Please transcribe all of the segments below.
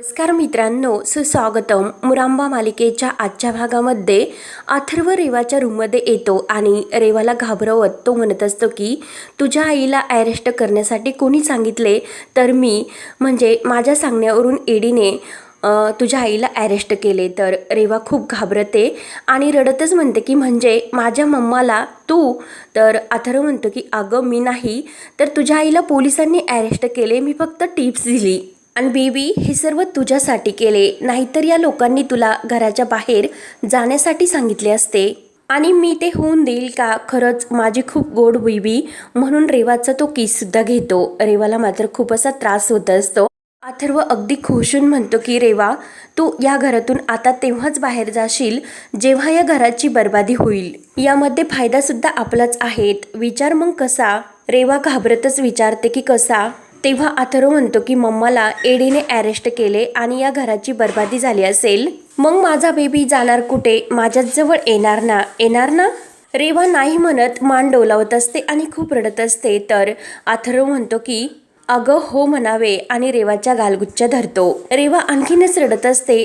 नमस्कार मित्रांनो सुस्वागतम. मुरांबा मालिकेच्या आजच्या भागामध्ये अथर्व रेवाच्या रूममध्ये येतो आणि रेवाला घाबरवत तो म्हणत असतो की तुझ्या आईला अरेस्ट करण्यासाठी कोणी सांगितले? तर मी म्हणजे माझ्या सांगण्यावरून ईडीने तुझ्या आईला अरेस्ट केले. तर रेवा खूप घाबरते आणि रडतच म्हणते की म्हणजे माझ्या मम्माला तू? तर अथर्व म्हणतो की अगं मी नाही. तर तुझ्या आईला पोलिसांनी अरेस्ट केले. मी फक्त टिप्स दिली. आणि बेबी हे सर्व तुझ्यासाठी केले नाहीतर या लोकांनी तुला घराच्या बाहेर जाण्यासाठी सांगितले असते. आणि मी ते होऊन देईल का? खरंच माझी खूप गोड बेबी म्हणून रेवाचा तो किससुद्धा घेतो. रेवाला मात्र खूप असा त्रास होत असतो. अथर्व अगदी खुशून म्हणतो की रेवा तू या घरातून आता तेव्हाच बाहेर जाशील जेव्हा या घराची बर्बादी होईल. यामध्ये फायदासुद्धा आपलाच आहेत विचार मग कसा? रेवा घाबरतच विचारते की कसा? तेव्हा अथर्व म्हणतो की मम्माला एडीने अरेस्ट केले आणि या घराची बर्बादी झाली असेल. मग माझा बेबी जाणार कुठे? माझ्याच जवळ येणार ना? येणार ना? रेवा नाही म्हणत मान डोलावत असते आणि खूप रडत असते. तर अथर्व म्हणतो की अगं हो म्हणावे आणि रेवाच्या गालगुच्च्या धरतो. रेवा आणखीनच रडत असते.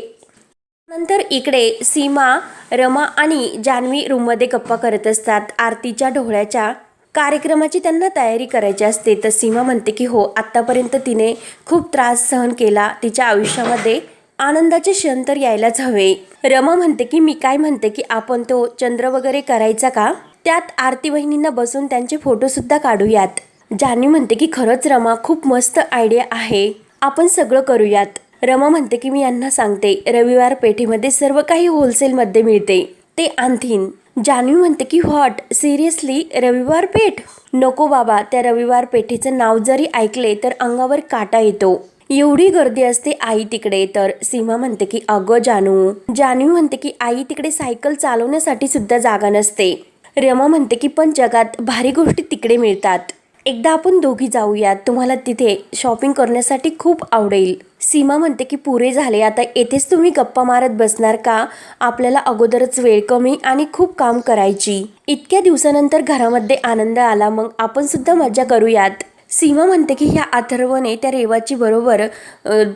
नंतर इकडे सीमा रमा आणि जान्हवी रूममध्ये गप्पा करत असतात. आरतीच्या ढोळ्याच्या कार्यक्रमाची त्यांना तयारी करायची असते तर सीमा म्हणते की हो आत्तापर्यंत तिने खूप त्रास सहन केला. तिच्या आयुष्यामध्ये आनंदाचे क्षण तर यायलाच हवे. रमा म्हणते की मी काय म्हणते की आपण तो चंद्र वगैरे करायचा का? त्यात आरती वहिनींना बसून त्यांचे फोटोसुद्धा काढूयात. जानी म्हणते की खरंच रमा खूप मस्त आयडिया आहे. आपण सगळं करूयात. रमा म्हणते की मी यांना सांगते रविवार पेठेमध्ये सर्व काही होलसेलमध्ये मिळते. ते आणतीन जान्हवी म्हणते की व्हॉट? सिरियसली रविवार पेठ? नको बाबा त्या रविवार पेठेचं नाव जरी ऐकले तर अंगावर काटा येतो. एवढी गर्दी असते आई तिकडे. तर सीमा म्हणते की अगं जानू. जान्हवी म्हणते की आई तिकडे सायकल चालवण्यासाठी सुद्धा जागा नसते. रमा म्हणते की पण जगात भारी गोष्टी तिकडे मिळतात. एकदा आपण दोघी जाऊयात. तुम्हाला तिथे शॉपिंग करण्यासाठी खूप आवडेल. सीमा म्हणते की पुरे झाले आता येथेच तुम्ही गप्पा मारत बसणार का? आपल्याला अगोदरच वेळ कमी आणि खूप काम करायची. इतक्या दिवसानंतर घरामध्ये आनंद आला मग आपण सुद्धा मज्जा करूयात. सीमा म्हणते की ह्या अथर्वने त्या रेवाची बरोबर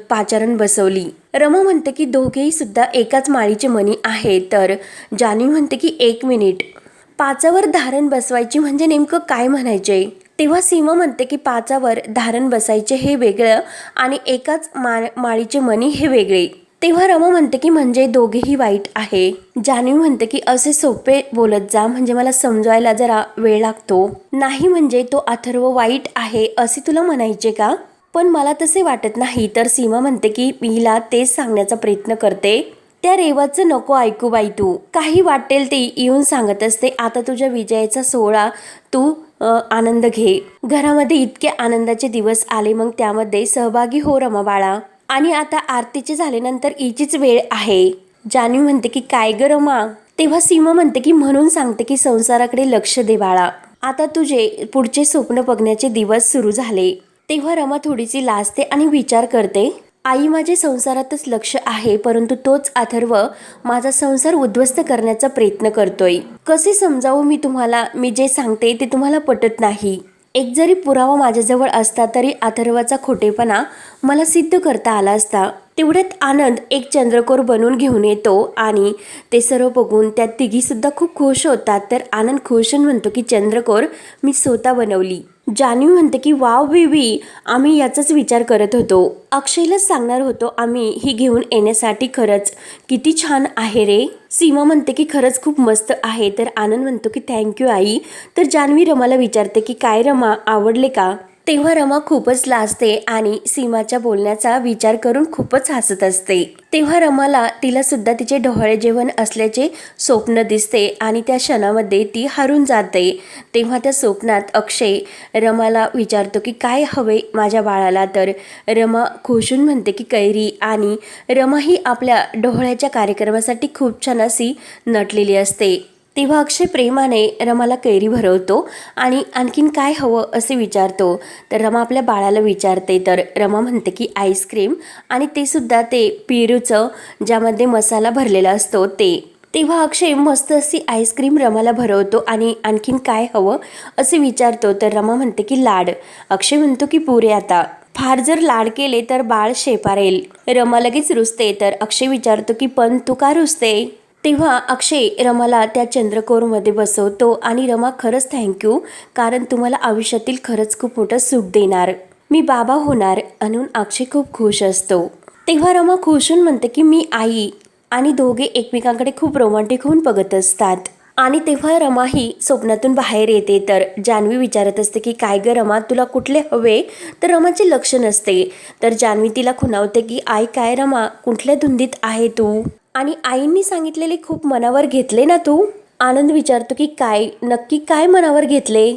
पाचारण बसवली. रमा म्हणते की दोघेही सुद्धा एकाच माळीचे मनी आहे तर जानी म्हणते की एक मिनिट. पाचावर धारण बसवायची म्हणजे नेमकं काय म्हणायचे? तेव्हा सीमा म्हणते की पाचावर धारण बसायचे हे वेगळं आणि एकाच मा माळीचे मणी हे वेगळे. तेव्हा रमा म्हणते की म्हणजे दोघेही वाईट आहे. जानवी म्हणते की असे सोपे बोलत जा म्हणजे मला समजवायला जरा वेळ लागतो. नाही म्हणजे तो अथर्व वाईट आहे असे तुला म्हणायचे का? पण मला तसे वाटत नाही तर सीमा म्हणते की मीला तेच सांगण्याचा प्रयत्न करते. त्या रेवाचं नको ऐकू बाई तू. काही वाटेल ते येऊन सांगत असते. आता तुझ्या विजयाचा सोहळा तू आनंद घे. घरामध्ये इतके आनंदाचे दिवस आले मग त्यामध्ये सहभागी हो रमा बाळा. आणि आता आरतीचे झाल्यानंतर हिचीच वेळ आहे. जान्हवी म्हणते की काय ग रमा? तेव्हा सीमा म्हणते की म्हणून सांगते की संसाराकडे लक्ष दे बाळा. आता तुझे पुढचे स्वप्न बघण्याचे दिवस सुरू झाले. तेव्हा रमा थोडीशी लाजते आणि विचार करते आई माझे संसारातच लक्ष आहे परंतु तोच अथर्व माझा संसार उद्ध्वस्त करण्याचा प्रयत्न करतोय. कसे समजावू मी तुम्हाला? मी जे सांगते ते तुम्हाला पटत नाही. एक जरी पुरावा माझ्याजवळ असता तरी अथर्वाचा खोटेपणा मला सिद्ध करता आला असता तेवढ्यात आनंद एक चंद्रकोर बनवून घेऊन येतो आणि ते सर्व बघून त्या तिघीसुद्धा खूप खुश होतात. तर आनंद खुश म्हणतो की चंद्रकोर मी स्वतः बनवली. जान्हवी म्हणते की वाव बेबी आम्ही याचाच विचार करत होतो. अक्षयलाच सांगणार होतो आम्ही ही घेऊन येण्यासाठी खरंच. किती छान आहे रे. सीमा म्हणते की खरंच खूप मस्त आहे. तर आनंद म्हणतो की थँक्यू आई. तर जान्हवी रमाला विचारते की काय रमा आवडले का? तेव्हा रमा खूपच लाजते आणि सीमाच्या बोलण्याचा विचार करून खूपच हसत असते. तेव्हा रमाला तिला सुद्धा तिचे डोहाळे जेवण असल्याचे स्वप्न दिसते आणि त्या क्षणामध्ये ती हरून जाते. तेव्हा त्या स्वप्नात अक्षय रमाला विचारतो की काय हवे माझ्या बाळाला? तर रमा खुशून म्हणते की कैरी. आणि रमा ही आपल्या डोहळ्याच्या कार्यक्रमासाठी खूप छान अशी नटलेली असते. तेव्हा अक्षय प्रेमाने रमाला कैरी भरवतो आणि आणखीन काय हवं असे विचारतो? तर रमा आपल्या बाळाला विचारते. तर रमा म्हणते की आईस्क्रीम. आणि ते सुद्धा ते पेरूचं ज्यामध्ये मसाला भरलेला असतो ते. तेव्हा अक्षय मस्त अशी आईस्क्रीम रमाला भरवतो आणि आणखीन काय हवं असे विचारतो. तर रमा म्हणते की लाड. अक्षय म्हणतो की पुरे आता. फार जर लाड केले तर बाळ शेपारेल. रमा लगेच रुसते. तर अक्षय विचारतो की पण तू का रुसते? तेव्हा अक्षय रमाला त्या चंद्रकोरमध्ये बसवतो आणि रमा खरंच थँक्यू कारण तुम्हाला आयुष्यातील खरंच खूप मोठं सुख देणार. मी बाबा होणार म्हणून अक्षय खूप खुश असतो. तेव्हा रमा खुशून होऊन म्हणते की मी आई आणि दोघे एकमेकांकडे खूप रोमांटिक होऊन बघत असतात. आणि तेव्हा रमा ही स्वप्नातून बाहेर येते तर जान्हवी विचारत असते की काय ग रमा तुला कुठले हवे? तर रमाचे लक्ष नसते. तर जान्हवी तिला खुणावते की आई काय रमा कुठल्या धुंदीत आहे तू? आणि आईंनी सांगितलेले खूप मनावर घेतले ना तू? आनंद विचारतो की काय? नक्की काय मनावर घेतले?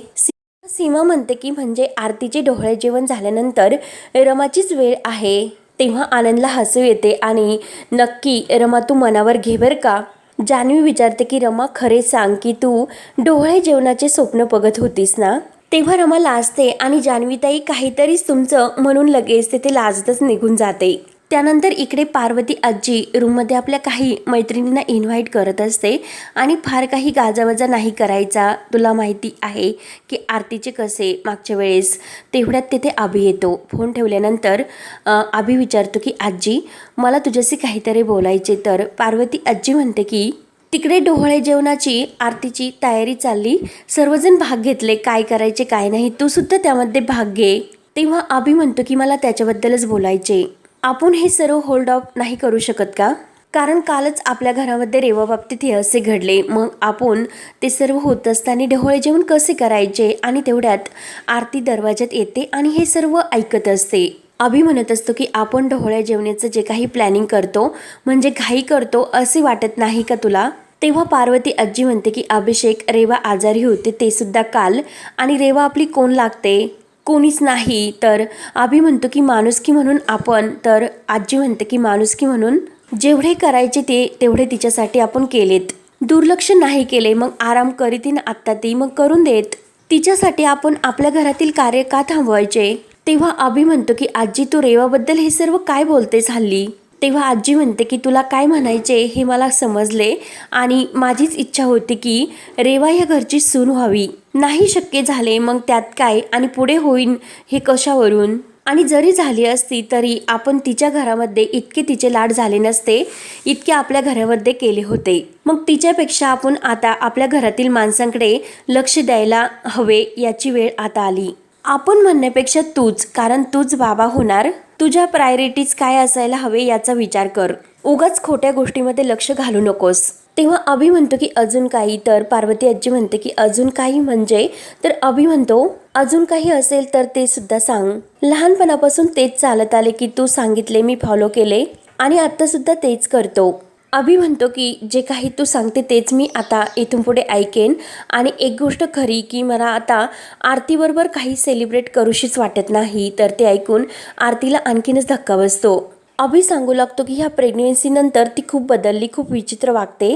सीमा म्हणते की म्हणजे आरतीचे डोहळे जेवण झाल्यानंतर रमाचीच वेळ आहे. तेव्हा आनंदला हसू येते आणि नक्की रमा तू मनावर घे बर का? जान्हवी विचारते की रमा खरे सांग की तू डोळे जेवणाचे स्वप्न बघत होतीस ना? तेव्हा रमा लाजते आणि जान्हवीताई काहीतरीच तुमचं म्हणून लगेच तिथे लाजतच निघून जाते. त्यानंतर इकडे पार्वती आजी रूममध्ये आपल्या काही मैत्रिणींना इन्व्हाइट करत असते आणि फार काही गाजावाजा नाही करायचा. तुला माहिती आहे की आरतीचे कसे मागच्या वेळेस तेवढ्यात तिथे आभी येतो. फोन ठेवल्यानंतर आभी विचारतो की आजी मला तुझ्याशी काहीतरी बोलायचे तर पार्वती आजी म्हणते की तिकडे डोहळे जेवणाची आरतीची तयारी चालली. सर्वजण भाग घेतले. काय करायचे काय नाही. तू सुद्धा त्यामध्ये भाग घे. तेव्हा आभी म्हणतो की मला त्याच्याबद्दलच बोलायचे. आपण हे सर्व होल्ड ऑफ नाही करू शकत का? कारण कालच आपल्या घरामध्ये रेवा बाबतीत हे असे घडले. मग आपण ते सर्व होत असताना ढोळे जेवण कसे करायचे आणि तेवढ्यात आरती दरवाज्यात येते आणि हे सर्व ऐकत असते. अभि म्हणत असतो की आपण ढोळ्या जेवण्याचं जे काही प्लॅनिंग करतो म्हणजे घाई करतो असे वाटत नाही का तुला? तेव्हा पार्वती आजी म्हणते की अभिषेक रेवा आजारी होते ते सुद्धा काल आणि रेवा आपली कोण लागते? कोणीच नाही. तर आभी म्हणतो की माणुसकी म्हणून आपण तर आजी म्हणते की माणुसकी म्हणून जेवढे करायचे ते तेवढे तिच्यासाठी आपण केलेत. दुर्लक्ष नाही केले मग आराम करीत आत्ता ती मग करून देत. तिच्यासाठी आपण आपल्या घरातील कार्य का थांबवायचे? तेव्हा अभि म्हणतो की आजी तू रेवाबद्दल हे सर्व काय बोलतेस हल्ली? तेव्हा आजी म्हणते की तुला काय म्हणायचे हे मला समजले आणि माझीच इच्छा होती की रेवा या घरची सून व्हावी. नाही शक्य झाले मग त्यात काय? आणि पुढे होईन हे कशावरून? आणि जरी झाली असती तरी आपण तिच्या घरामध्ये इतके तिचे लाड झाले नसते इतके आपल्या घरामध्ये केले होते. मग तिच्यापेक्षा आपण आता आपल्या घरातील माणसांकडे लक्ष द्यायला हवे याची वेळ आता आली. आपण म्हणण्यापेक्षा तूच कारण तूच बाबा होणार. तुझ्या प्रायोरिटीज काय असायला हवे याचा विचार कर. उगाच खोट्या गोष्टीमध्ये लक्ष घालू नकोस. तेव्हा अभि म्हणतो की अजून काही तर पार्वती आजी म्हणते की अजून काही म्हणजे? तर अभि म्हणतो अजून काही असेल तर ते सुद्धा सांग. लहानपणापासून तेच चालत आले की तू सांगितले मी फॉलो केले आणि आत्तासुद्धा सुद्धा तेच करतो. अभि म्हणतो की जे काही तू सांगते तेच मी आता इथून पुढे ऐकेन. आणि एक गोष्ट खरी की मला आता आरतीबरोबर काही सेलिब्रेट करूशीच वाटत नाही तर ते ऐकून आरतीला आणखीनच धक्का बसतो. अभि सांगू लागतो की ह्या प्रेग्नेन्सीनंतर ती खूप बदलली खूप विचित्र वागते.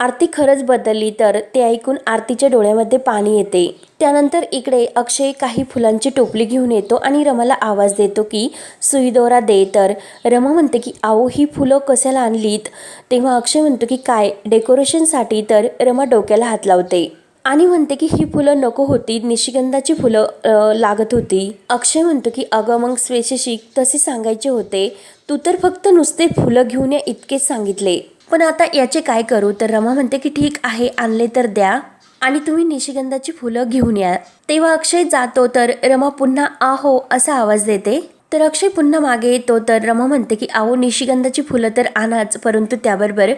आरती खरंच बदलली तर ते ऐकून आरतीच्या डोळ्यामध्ये पाणी येते. त्यानंतर इकडे अक्षय काही फुलांची टोपली घेऊन येतो आणि रमाला आवाज देतो की सुईदोरा दे. तर रमा म्हणते की आओ ही फुलं कशाला आणलीत? तेव्हा अक्षय म्हणतो की काय डेकोरेशनसाठी तर रमा डोक्याला हात लावते. आणि म्हणते की ही फुलं नको होती. निशिगंधाची फुलं लागत होती. अक्षय म्हणतो की अगं मग स्पेसिशिक तसे सांगायचे होते. तू तर फक्त नुसते फुलं घेऊन या इतकेच सांगितले. पण आता याचे काय करू? तर रमा म्हणते की ठीक आहे आणले तर द्या. आणि तुम्ही निशिगंधाची फुलं घेऊन या. तेव्हा अक्षय जातो तर रमा पुन्हा आहो असा आवाज देते. तर अक्षय पुन्हा मागे येतो तर रमा म्हणते की आहो निशिगंधाची फुलं तर आणाच परंतु त्याबरोबर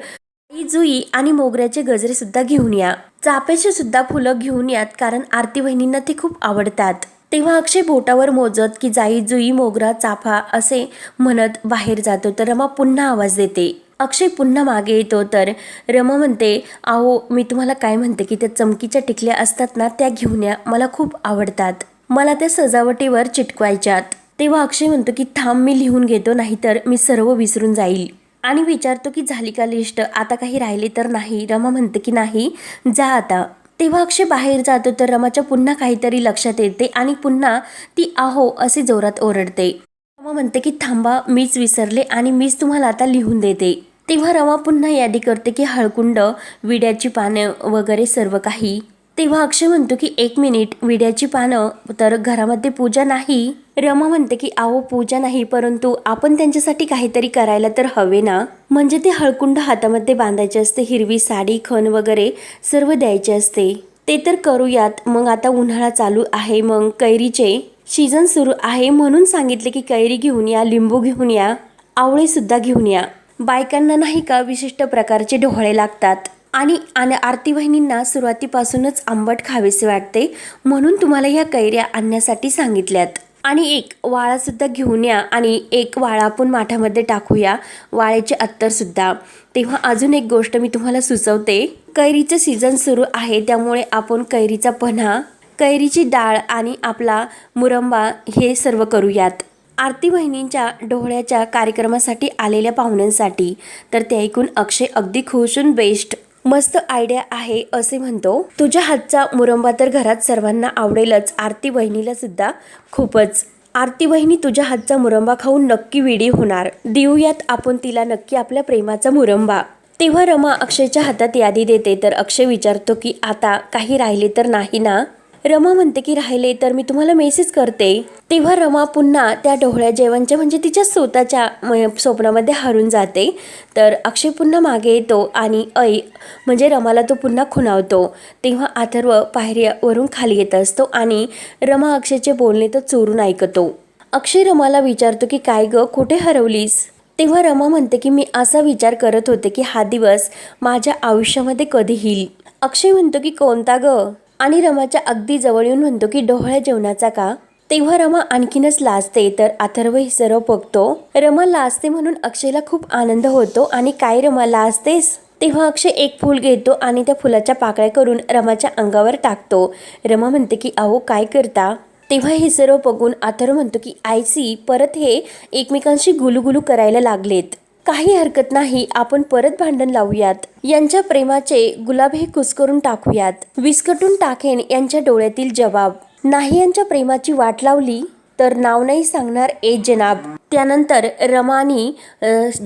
जुई आणि मोगऱ्याचे गजरे सुद्धा घेऊन या. चाफ्याचे सुद्धा फुलं घेऊन यात कारण आरती बहिणींना ते खूप आवडतात. तेव्हा अक्षय बोटावर मोजत की जाई जुई मोगरा चाफा असे म्हणत बाहेर जातो तर रमा पुन्हा आवाज देते. अक्षय पुन्हा मागे येतो तर रमा म्हणते आहो मी तुम्हाला काय म्हणते की त्या चमकीच्या टिकल्या असतात ना त्या घेऊन या मला खूप आवडतात. मला त्या सजावटीवर चिटकवायच्यात. तेव्हा अक्षय म्हणतो की थांब मी लिहून घेतो नाहीतर मी सर्व विसरून जाईल. आणि विचारतो की झाली का लिस्ट? आता काही राहिले तर नाही. रमा म्हणते की नाही जा आता. तेव्हा अक्षय बाहेर जातो तर रमाच्या पुन्हा काहीतरी लक्षात येते आणि पुन्हा ती आहो असे जोरात ओरडते. रमा म्हणते की थांबा मीच विसरले आणि मीच तुम्हाला आता लिहून देते. तेव्हा रमा पुन्हा यादी करते की हळकुंड विड्याची पानं वगैरे सर्व काही. तेव्हा अक्षय म्हणतो की एक मिनिट विड्याची पानं तर घरामध्ये पूजा नाही. रमा म्हणते की आहो पूजा नाही परंतु आपण त्यांच्यासाठी काहीतरी करायला तर हवे ना? म्हणजे ते हळकुंड हातामध्ये बांधायचे असते हिरवी साडी खण वगैरे सर्व द्यायचे असते. ते तर करूयात मग आता उन्हाळा चालू आहे मग कैरीचे सीझन सुरू आहे म्हणून सांगितले की कैरी घेऊन या लिंबू घेऊन या आवळे सुद्धा घेऊन या. बायकांना नाही का विशिष्ट प्रकारचे डोळे लागतात. आणि आणि आरती बहिणींना सुरुवातीपासूनच आंबट खावेसे वाटते म्हणून तुम्हाला ह्या कैऱ्या आणण्यासाठी सांगितल्यात. आणि एक वाळासुद्धा घेऊन या आणि एक वाळा आपण माठामध्ये टाकूया. वाळ्याचे अत्तरसुद्धा तेव्हा अजून एक गोष्ट मी तुम्हाला सुचवते. कैरीचं सीझन सुरू आहे त्यामुळे आपण कैरीचा पन्हा कैरीची डाळ आणि आपला मुरंबा हे सर्व करूयात. आरती बहिणींच्या डोहळ्याच्या कार्यक्रमासाठी आलेल्या पाहुण्यांसाठी. तर ते ऐकून अक्षय अगदी खुशून बेस्ट. मस्त आयडिया आहे असे म्हणतो. तुझ्या हातचा मुरंबा तर घरात सर्वांना आवडेलच. आरती बहिणीला सुद्धा खूपच. आरती बहिणी तुझ्या हातचा मुरंबा खाऊन नक्की विडी होणार. देऊयात आपण तिला नक्की आपल्या प्रेमाचा मुरंबा. तेव्हा रमा अक्षयच्या हातात यादी देते तर अक्षय विचारतो की आता काही राहिले तर नाही ना? रमा म्हणते की राहिले तर मी तुम्हाला मेसेज करते. तेव्हा रमा पुन्हा त्या डोहळ्या जेवणच्या म्हणजे तिच्या स्वतःच्या म- स्वप्नामध्ये हरून जाते. तर अक्षय पुन्हा मागे येतो आणि ऐ म्हणजे रमाला तो पुन्हा खुणावतो. तेव्हा अथर्व पायऱ्यावरून खाली येत असतो आणि रमा अक्षयचे बोलणे तो चोरून ऐकतो. अक्षय रमाला विचारतो की काय ग कुठे हरवलीस? तेव्हा रमा म्हणते की मी असा विचार करत होते की हा दिवस माझ्या आयुष्यामध्ये कधी येईल? अक्षय म्हणतो की कोणता ग? आणि रमाच्या अगदी जवळ येऊन म्हणतो की डोहळ्या जेवणाचा का? तेव्हा रमा आणखीनच लाजते. तर अथर्व हे सर्व बघतो रमा लाजते म्हणून अक्षयला खूप आनंद होतो. आणि काय रमा लाजतेस? तेव्हा अक्षय एक फूल घेतो आणि त्या फुलाच्या पाकळ्या करून रमाच्या अंगावर टाकतो. रमा म्हणते की अहो काय करता? तेव्हा हे सर्व बघून अथर्व म्हणतो की आयसी परत हे एकमेकांशी गुलुगुलू करायला लागलेत. काही हरकत नाही आपण परत भांडण लावूयात. यांच्या प्रेमाचे गुलाब हे कुसकरून टाकूयात. विस्कटून टाकेन यांच्या डोळ्यातील जबाब. नाही यांच्या प्रेमाची वाट लावली तर नाव नाही सांगणार ए जनाब. त्यानंतर रमानी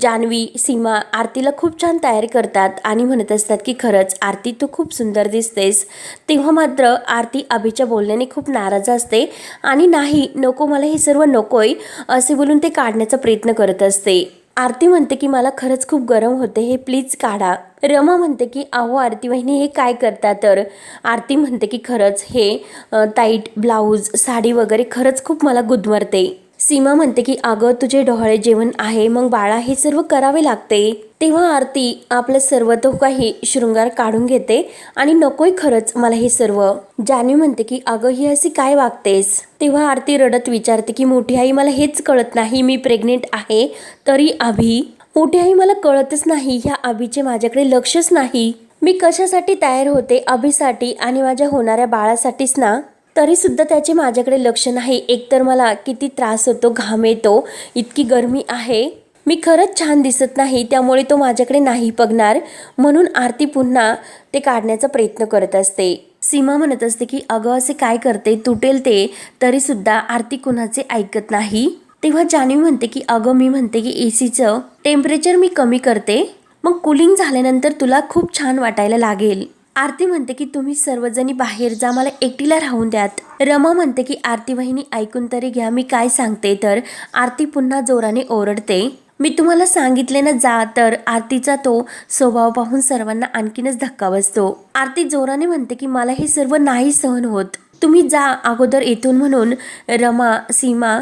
जान्हवी सीमा आरतीला खूप छान तयार करतात आणि म्हणत असतात की खरंच आरती तू खूप सुंदर दिसतेस. तेव्हा मात्र आरती अभिच्या बोलण्याने खूप नाराज असते आणि नाही नको मला हे सर्व नकोय असे बोलून ते काढण्याचा प्रयत्न करत असते. आरती म्हणते की मला खरंच खूप गरम होते हे प्लीज काढा. रमा म्हणते की अहो आरती वहिनी हे काय करता? तर आरती म्हणते की खरंच हे टाईट ब्लाऊज साडी वगैरे खरंच खूप मला गुदमरते. सीमा म्हणते की अगं तुझे डोहाळे जेवण आहे मग बाळा हे सर्व करावे लागते. तेव्हा आरती आपलं सर्व तो काही शृंगार काढून घेते आणि नकोय खरंच मला हे सर्व. जान्हवी म्हणते की अगं ही अशी काय वागतेस? तेव्हा आरती रडत विचारते की मोठी आई मला हेच कळत नाही मी प्रेग्नेंट आहे तरी अभि. मोठी आई मला कळतच नाही ह्या अभिचे माझ्याकडे लक्षच नाही. मी कशासाठी तयार होते अभिसाठी आणि माझ्या होणाऱ्या बाळासाठीच ना? तरीसुद्धा त्याचे माझ्याकडे लक्ष नाही. एकतर मला किती त्रास होतो घाम येतो इतकी गरमी आहे. मी खरंच छान दिसत नाही त्यामुळे तो माझ्याकडे नाही बघणार. म्हणून आरती पुन्हा ते काढण्याचा प्रयत्न करत असते. सीमा म्हणत असते की अगं असे काय करते? तुटेल ते. तरीसुद्धा आरती कुणाचे ऐकत नाही. तेव्हा जान्हवी म्हणते की अगं मी म्हणते की ए सीचं टेम्परेचर मी कमी करते. मग कुलिंग झाल्यानंतर तुला खूप छान वाटायला लागेल. आरती म्हणते की तुम्ही सर्वजणी बाहेर जा मला एकटीला राहून द्यात. रमा म्हणते की आरती वहिनी ऐकून तरी घ्या मी काय सांगते? तर आरती पुन्हा जोराने ओरडते. मी तुम्हाला सांगितले ना जा तर आरतीचा तो स्वभाव पाहून सर्वांना आणखीनच धक्का बसतो. आरती जोराने म्हणते की मला हे सर्व नाही सहन होत. तुम्ही जा अगोदर येथून म्हणून रमा सीमा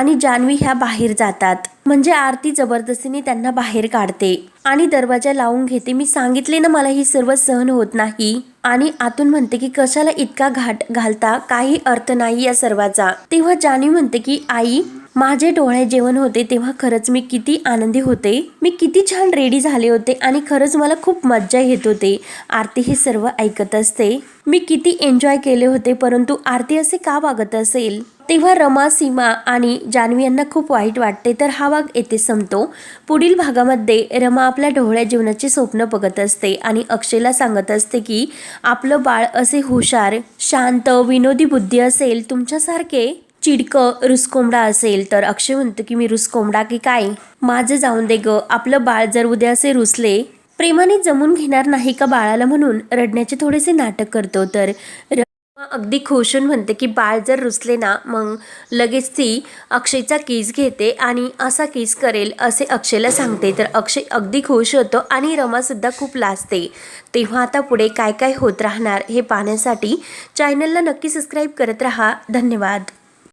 आणि जान्हवी ह्या बाहेर जातात. म्हणजे आरती जबरदस्तीने त्यांना बाहेर काढते. आणि दरवाजा लावून घेते. मी सांगितले ना मला ही सर्व सहन होत नाही. आणि आतून म्हणते की कशाला इतका घाट घालता? काही अर्थ नाही या सर्वाचा. तेव्हा जान्हवी म्हणते की आई माझे डोळे जेवण होते तेव्हा खरंच मी किती आनंदी होते. मी किती छान रेडी झाले होते आणि खरंच मला खूप मज्जा येत होते. आरती हे सर्व ऐकत असते. मी किती एन्जॉय केले होते परंतु आरती असे का वागत असेल? तेव्हा रमा सीमा आणि जान्हवी यांना खूप वाईट वाटते. तर हा भाग येथे संपतो. पुढील भागामध्ये रमा आपल्या डोहळ्या जीवनाचे स्वप्न बघत असते आणि अक्षयला सांगत असते की आपलं बाळ असे हुशार शांत विनोदी बुद्धी असेल तुमच्यासारखे चिडकं रुसकोंबडा असेल. तर अक्षय म्हणतो की मी रुसकोंबडा की काय? माझं जाऊन दे ग. आपलं बाळ जर उद्या असे रुसले प्रेमाने जमून घेणार नाही का बाळाला म्हणून? रडण्याचे थोडेसे नाटक करतो. तर अगदी खुश होऊन म्हणते की बाळ जर रुसले ना मग लगेच ती अक्षयचा किस घेते आणि असा किस करेल असे अक्षयला सांगते. तर अक्षय अगदी खुश होतो आणि रमासुद्धा खूप लाजते. तेव्हा आता पुढे काय काय होत राहणार हे पाहण्यासाठी चॅनलला नक्की सबस्क्राईब करत राहा. धन्यवाद.